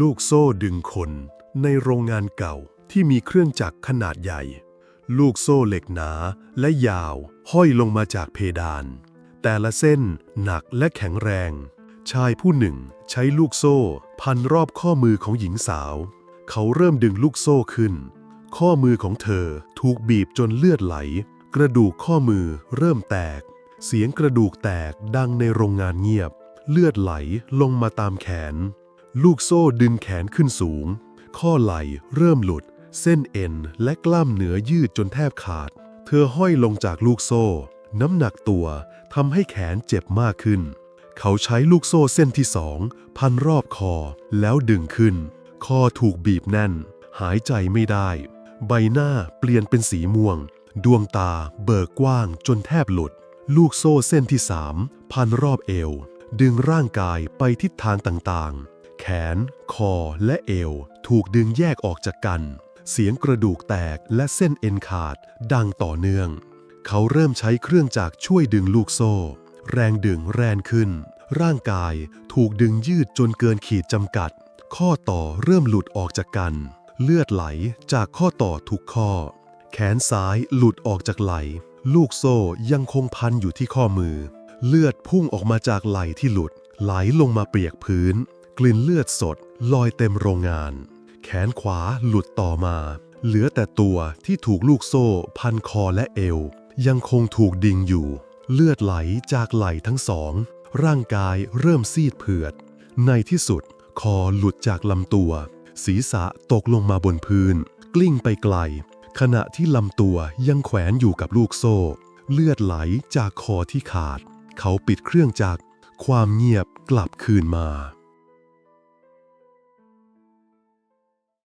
ลูกโซ่ดึงคนในโรงงานเก่าที่มีเครื่องจักรขนาดใหญ่ ลูกโซ่เหล็กหนาและยาว ห้อยลงมาจากเพดาน แต่ละเส้นหนักและแข็งแรง ชายผู้หนึ่งใช้ลูกโซ่ พันรอบข้อมือของหญิงสาว เขาเริ่มดึงลูกโซ่ขึ้น ข้อมือของเธอถูกบีบจนเลือดไหล กระดูกข้อมือเริ่มแตก เสียงกระดูกแตกดังในโรงงานเงียบ เลือดไหลลงมาตามแขน ลูกโซ่ดึงแขนขึ้นสูง ข้อไหล่เริ่มหลุด เส้นเอ็นและกล้ามเนื้อยืดจนแทบขาด เธอห้อยลงจากลูกโซ่ น้ำหนักตัวทำให้แขนเจ็บมากขึ้น เขาใช้ลูกโซ่เส้นที่สองพันรอบคอแล้วดึงขึ้น คอถูกบีบแน่น หายใจไม่ได้ ใบหน้าเปลี่ยนเป็นสีม่วง ดวงตาเบิกกว้างจนแทบหลุด ลูกโซ่เส้นที่สามพันรอบเอว ดึงร่างกายไปทิศทางต่างๆ แขน คอ และเอว ถูกดึงแยกออกจากกัน เสียงกระดูกแตกและเส้นเอ็นขาด ดังต่อเนื่อง เขาเริ่มใช้เครื่องจักรช่วยดึงลูกโซ่ แรงดึงแรงขึ้น ร่างกายถูกดึงยืดจนเกินขีดจำกัด ข้อต่อเริ่มหลุดออกจากกัน เลือดไหลจากข้อต่อทุกข้อ แขนซ้ายหลุดออกจากไหล่ลูกโซ่ยังคงพันอยู่ที่ข้อมือ เลือดพุ่งออกมาจากไหล่ที่หลุดไหลลงมาเปียกพื้น กลิ่นเลือดสดลอยเต็มโรงงาน แขนขวาหลุดต่อมา เหลือแต่ตัวที่ถูกลูกโซ่ พันคอและเอว ยังคงถูกดิงอยู่ เลือดไหลจากไหล่ทั้งสอง ร่างกายเริ่มซีดเผือด ในที่สุด คอหลุดจากลำตัว ศีรษะตกลงมาบนพื้น กลิ้งไปไกล ขณะที่ลำตัวยังแขวนอยู่กับลูกโซ่ เลือดไหลจากคอที่ขาด เขาปิดเครื่องจักรความเงียบกลับคืนมา